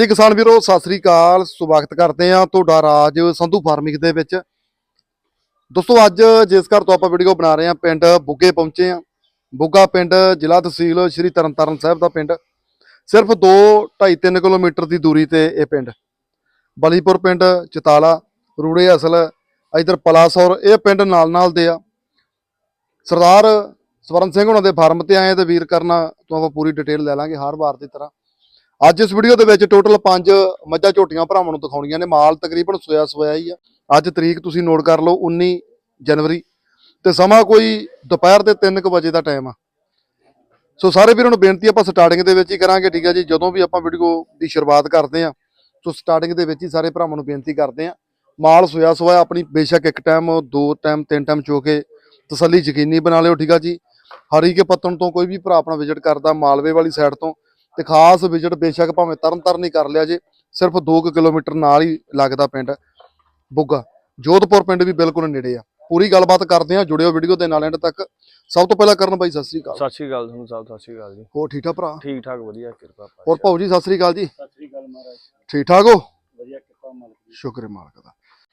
ਜੀ ਕਿਸਾਨ ਵੀਰੋ, ਸਤਿ ਸ੍ਰੀ ਅਕਾਲ, ਸਵਾਗਤ ਕਰਦੇ ਆ ਤੁਹਾਡਾ ਰਾਜ ਸੰਧੂ ਫਾਰਮਿੰਗ ਦੇ ਵਿੱਚ। ਦੋਸਤੋ, ਅੱਜ ਜਿਸ ਘਰ ਤੋਂ ਆਪਾਂ ਵੀਡੀਓ ਬਣਾ ਰਹੇ ਆ ਪਿੰਡ ਬੁੱਗੇ ਪਹੁੰਚੇ ਆ ਬੁੱਗਾ ਪਿੰਡ ਜ਼ਿਲ੍ਹਾ ਤਹਿਸੀਲ ਸ਼੍ਰੀ ਤਰਨਤਾਰਨ ਸਾਹਿਬ ਦਾ ਪਿੰਡ। ਸਿਰਫ 2 2.5 3 ਕਿਲੋਮੀਟਰ ਦੀ ਦੂਰੀ ਤੇ ਇਹ ਪਿੰਡ। ਬਲੀਪੁਰ ਪਿੰਡ, ਚਤਾਲਾ, ਰੂੜੇ ਅਸਲ, ਇਧਰ ਪਲਾਸੌਰ, ਇਹ ਪਿੰਡ ਨਾਲ ਨਾਲ ਦੇ ਆ। ਸਰਦਾਰ ਸਵਰਨ ਸਿੰਘ ਉਹਨਾਂ ਦੇ ਫਾਰਮ ਤੇ ਆਏ ਆ ਤੇ ਵੀਰ ਕਰਨਾ ਤੋਂ ਆਪਾਂ ਪੂਰੀ ਡਿਟੇਲ ਲੈ ਲਾਂਗੇ, ਹਰ ਵਾਰ ਦੀ ਤਰ੍ਹਾਂ। ਅੱਜ ਇਸ ਵੀਡੀਓ ਦੇ ਵਿੱਚ ਟੋਟਲ 5 ਮੱਝਾਂ ਝੋਟੀਆਂ ਭਰਾਵਾਂ ਨੂੰ ਦਿਖਾਉਣੀਆਂ ਨੇ। ਮਾਲ ਤਕਰੀਬਨ ਸੋਇਆ ਸੋਇਆ ਹੀ ਆ। ਅੱਜ ਤਰੀਕ ਤੁਸੀਂ ਨੋਟ ਕਰ ਲਓ 19 ਜਨਵਰੀ। ਤੇ ਸਮਾਂ ਕੋਈ ਦੁਪਹਿਰ ਦੇ 3:00 ਵਜੇ ਦਾ ਟਾਈਮ ਆ। ਸੋ ਸਾਰੇ ਵੀਰਾਂ ਨੂੰ ਬੇਨਤੀ ਆਪਾਂ ਸਟਾਰਟਿੰਗ ਦੇ ਵਿੱਚ ਹੀ ਕਰਾਂਗੇ, ਠੀਕ ਆ ਜੀ। ਜਦੋਂ ਵੀ ਆਪਾਂ ਵੀਡੀਓ ਦੀ ਸ਼ੁਰੂਆਤ ਕਰਦੇ ਆ, ਸੋ ਸਟਾਰਟਿੰਗ ਦੇ ਵਿੱਚ ਹੀ ਸਾਰੇ ਭਰਾਵਾਂ ਨੂੰ ਬੇਨਤੀ ਕਰਦੇ ਆ। ਮਾਲ ਸੋਇਆ ਸੋਇਆ ਆਪਣੀ ਬੇਸ਼ੱਕ ਇੱਕ ਟਾਈਮ ਦੋ ਟਾਈਮ ਤਿੰਨ ਟਾਈਮ ਚੋ ਕੇ ਤਸੱਲੀ ਯਕੀਨੀ ਬਣਾ ਲਿਓ, ਠੀਕ ਆ ਜੀ। ਹਰੀ ਕੇ ਪੱਤਣ ਤੋਂ ਕੋਈ ਵੀ ਭਰਾ ਆਪਣਾ ਵਿਜ਼ਿਟ ਕਰਦਾ, ਮਾਲਵੇ ਵਾਲੀ ਸਾਈਡ ਤੋਂ ਤੇ ਖਾਸ ਵਿਜ਼ਿਟ ਬੇਸ਼ੱਕ ਭਾਵੇਂ ਤਰਨ ਤਾਰਨ ਹੀ ਕਰ ਲਿਆ ਜੇ ਸਿਰਫ 2 ਕਿਲੋਮੀਟਰ ਨਾਲ ਹੀ ਲੱਗਦਾ ਪਿੰਡ ਬੁੱਗਾ। ਜੋਧਪੁਰ ਪਿੰਡ ਵੀ ਬਿਲਕੁਲ ਨੇੜੇ ਆ। ਪੂਰੀ ਗੱਲਬਾਤ ਕਰਦੇ ਆ ਜੁੜਿਓ ਵੀਡੀਓ ਦੇ ਨਾਲ ਐਂਡ ਤੱਕ। ਸਭ ਤੋਂ ਪਹਿਲਾਂ ਕਰਨ ਬਾਈ ਸਤਿ ਸ੍ਰੀ ਅਕਾਲ। ਸਤਿ ਸ਼੍ਰੀ ਅਕਾਲ ਤੁਹਾਨੂੰ ਸਾਹਿਬ ਸਤਿ ਸ਼੍ਰੀ ਅਕਾਲ ਜੀ। ਹੋਰ ਠੀਕ ਠਾਕ ਭਰਾ? ਠੀਕ ਠਾਕ ਵਧੀਆ ਕਿਰਪਾ ਹੋਰ ਭਾਊ ਜੀ ਸਤਿ ਸ੍ਰੀ ਅਕਾਲ ਜੀ। ਸਤਿ ਸ਼੍ਰੀ ਅਕਾਲ ਮਹਾਰਾਜ। ਠੀਕ ਠਾਕ ਹੋ? ਵਧੀਆ ਕਿਰਪਾ ਮਾਲਕ ਦੀ। ਸ਼ੁਕਰ ਹੈ ਮਾਲਕ ਦਾ।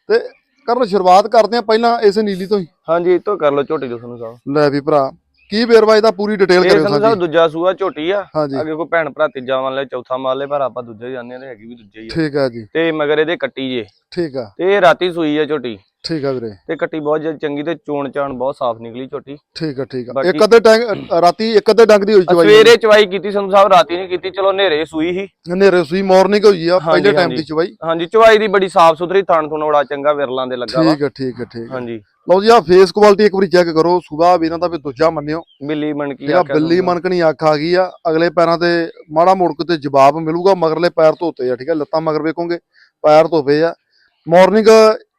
ਤੇ ਕਰਨ ਸ਼ੁਰੂਆਤ ਕਰਦੇ ਆ ਪਹਿਲਾਂ ਇਸੇ ਨੀਲੀ ਤੋਂ ਹੀ। ਹਾਂਜੀ ਇਹ ਤੋਂ ਕਰ ਲਓ ਝੋਟੀ ਦੋ ਤੁਹਾਨੂੰ ਸਾਹਿਬ। ਲੈ ਵੀ ਭਰਾ। ਕੀ ਵੇਰਵਾ ਇਹਦਾ ਪੂਰੀ ਡਿਟੇਲ ਕਰਿਓ ਸਾਡੀ। ਸਾਹਿਬ ਦੂਜਾ ਸੂਆ ਝੋਟੀ ਆ। ਅੱਗੇ ਕੋਈ ਭੈਣ ਭਰਾ ਤੀਜਾ ਮੰਨ ਲੈ ਚੌਥਾ ਮੰਨ ਲੈ ਪਰ ਆਪਾਂ ਦੂਜਾ ਹੀ ਜਾਂਦੇ ਆ ਤੇ ਹੈਗੀ ਵੀ ਦੂਜੇ ਹੀ ਆ। ਠੀਕ ਆ ਜੀ। ਤੇ ਮਗਰ ਇਹਦੇ ਕੱਟੀ ਜੇ। ਠੀਕ ਆ। ਤੇ ਰਾਤੀ ਸੂਈ ਆ ਝੋਟੀ। ਠੀਕ ਆ ਵੀਰੇ। ਤੇ ਕੱਟੀ ਬਹੁਤ ਜ਼ਿਆਦਾ ਚੰਗੀ ਤੇ ਚੋਣ ਚਾਣ ਬਹੁਤ ਸਾਫ਼ ਨਿਕਲੀ ਝੋਟੀ। ਠੀਕ ਆ ਠੀਕ ਆ। ਇੱਕ ਅੱਧੇ ਟੈਂਕ ਰਾਤੀ ਇੱਕ ਅੱਧੇ ਡੰਗ ਦੀ ਹੋਈ ਚਵਾਈ। ਸਵੇਰੇ ਚਵਾਈ ਕੀਤੀ ਸੰਧੂ ਸਾਹਿਬ ਰਾਤੀ ਨਹੀਂ ਕੀਤੀ ਚਲੋ ਹਨੇਰੇ ਸੂਈ ਸੀ। ਹਨੇਰੇ ਸੂਈ ਮਾਰਨਿੰਗ ਹੋਈ ਆ ਪਹਿਲੇ ਟਾਈਮ। ਦੀ ਚਵਾਈ। ਹਾਂਜੀ ਚਵਾਈ ਦੀ ਬੜੀ ਸਾਫ਼ ਸੁਥਰੀ ਥਣ ਥੁਣ ਬੜਾ ਚੰਗਾ ਵਿਰਲਾਂ ਦੇ ਲੱਗਾ ਠੀਕ ਆ ਠੀਕ ਆ ਠੀਕ ਹਾਂਜੀ। ਲਓ ਜੀ ਆ ਫੇਸ ਕੁਆਲਿਟੀ ਇੱਕ ਵਾਰੀ ਚੈੱਕ ਕਰੋ। ਸੁਭਾ ਵੀ ਇਹਨਾਂ ਦਾ ਵੀ ਦੂਜਾ ਮੰਨਿਓ। ਬਿੱਲੀ ਮਣਕੀ ਆ ਬਿੱਲੀ ਮਨਕਣੀ ਅੱਖ ਆ ਗਈ ਆ ਅਗਲੇ ਪੈਰਾਂ ਤੇ ਮਾੜਾ ਮੁੜਕ ਤੇ ਜਵਾਬ ਮਿਲੂਗਾ ਮਗਰਲੇ ਪੈਰ ਧੋਤੇ ਆ ਠੀਕ ਆ? ਲੱਤਾਂ ਮਗਰ ਵੇਖੋਗੇ ਪੈਰ ਧੋਵੇ ਆ। ਮਾਰਨਿੰਗ